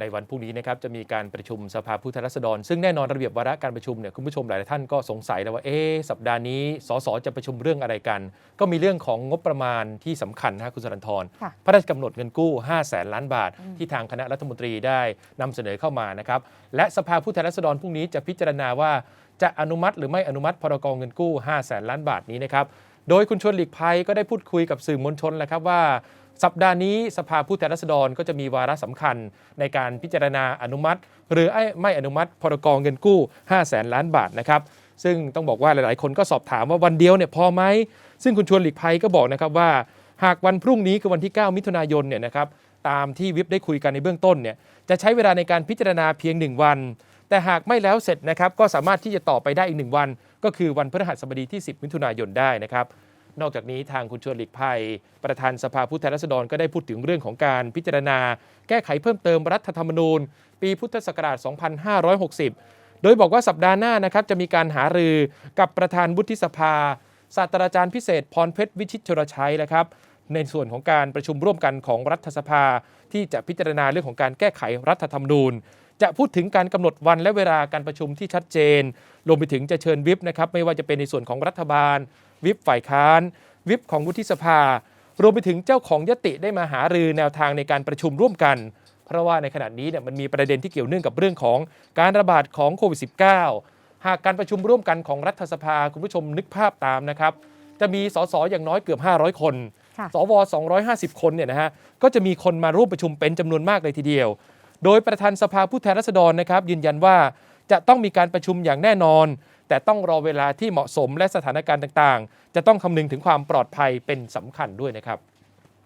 ในวันพรุ่งนี้นะครับจะมีการประชุมสภาผู้แทนราษฎร ซึ่งแน่นอนระเบียบวาระการประชุมเนี่ยคุณผู้ชมหลายๆท่านก็สงสัยแล้วว่าเอ๊ะสัปดาห์นี้สสจะประชุมเรื่องอะไรกัน ก็มีเรื่องของงบประมาณที่สำคัญนะฮะคุณสรันทรค่ะพระราชกำหนดเงินกู้ 5 0 0แสนล้านบาทอืมที่ทางคณะรัฐมนตรีได้นำเสนอเข้ามานะครับและสภาผู้แทนราษฎรพรุ่งนี้จะพิจารณาว่าจะอนุมัติหรือไม่อนุมัติพรกเงินกู้ 5 0 0แสนล้านบาทนี้นะครับโดยคุณชวนหลีกภัยก็ได้พูดคุยกับสื่อมวลชนแหละครับว่า สัปดาห์นี้สภาผู้แทนราษฎรก็จะมีวาระสำคัญในการพิจารณาอนุมัติ หรือไม่อนุมัติพรกองเงินกู้ 5 0 0แสนล้านบาทนะครับซึ่งต้องบอกว่าหลาย ๆ คนก็สอบถามว่าวันเดียวเนี่ยพอไหม ซึ่งคุณชวนหลีกภัยก็บอกนะครับว่า หากวันพรุ่งนี้คือวันที่ 9 มิถุนายนเนี่ยนะครับตามที่วิปได้คุยกันในเบื้องต้นเนี่ยจะใช้เวลาในการพิจารณาเพียง 1 วัน แต่หากไม่แล้วเสร็จนะครับก็สามารถที่จะต่อไปได้อีก 1 วัน ก็คือวันพฤหัสบดีที่ 10 มิถุนายนได้นะครับ นอกจากนี้ทางคุณชวนหลีกภัย ประธานสภาผู้แทนราษฎรก็ได้พูดถึงเรื่องของการพิจารณา แก้ไขเพิ่มเติมรัฐธรรมนูญ ปีพุทธศักราช 2560 โดยบอกว่าสัปดาห์หน้านะครับจะมีการหารือกับประธานวุฒิสภาศาสตราจารย์พิเศษพรเพชรวิชิตชรชัยนะครับในส่วนของการประชุมร่วมกันของรัฐสภา ที่จะพิจารณาเรื่องของการแก้ไขรัฐธรรมนูญ จะพูดถึงการกำหนดวันและเวลาการประชุมที่ชัดเจนรวมไปถึงจะเชิญวิปนะครับไม่ว่าจะเป็นในส่วนของรัฐบาล วิปฝ่ายค้าน วิปของวุฒิสภา รวมไปถึงเจ้าของยติได้มาหารือแนวทางในการประชุมร่วมกัน เพราะว่าในขณะนี้เนี่ยมันมีประเด็นที่เกี่ยวเนื่องกับเรื่องของการระบาดของโควิด -19 หากการประชุมร่วมกันของรัฐสภาคุณผู้ชมนึกภาพตามนะครับจะมีสสอย่างน้อยเกือบ 500 คนค่ะสว 250 คนเนี่ยนะฮะ ก็จะมีคนมาร่วมประชุมเป็นจำนวนมากเลยทีเดียว โดยประธานสภาผู้แทนราษฎรนะครับยืนยันว่า จะต้องมีการประชุมอย่างแน่นอน แต่ต้องรอเวลาที่เหมาะสมและสถานการณ์ต่างๆ จะต้องคำนึงถึงความปลอดภัยเป็นสำคัญด้วยนะครับ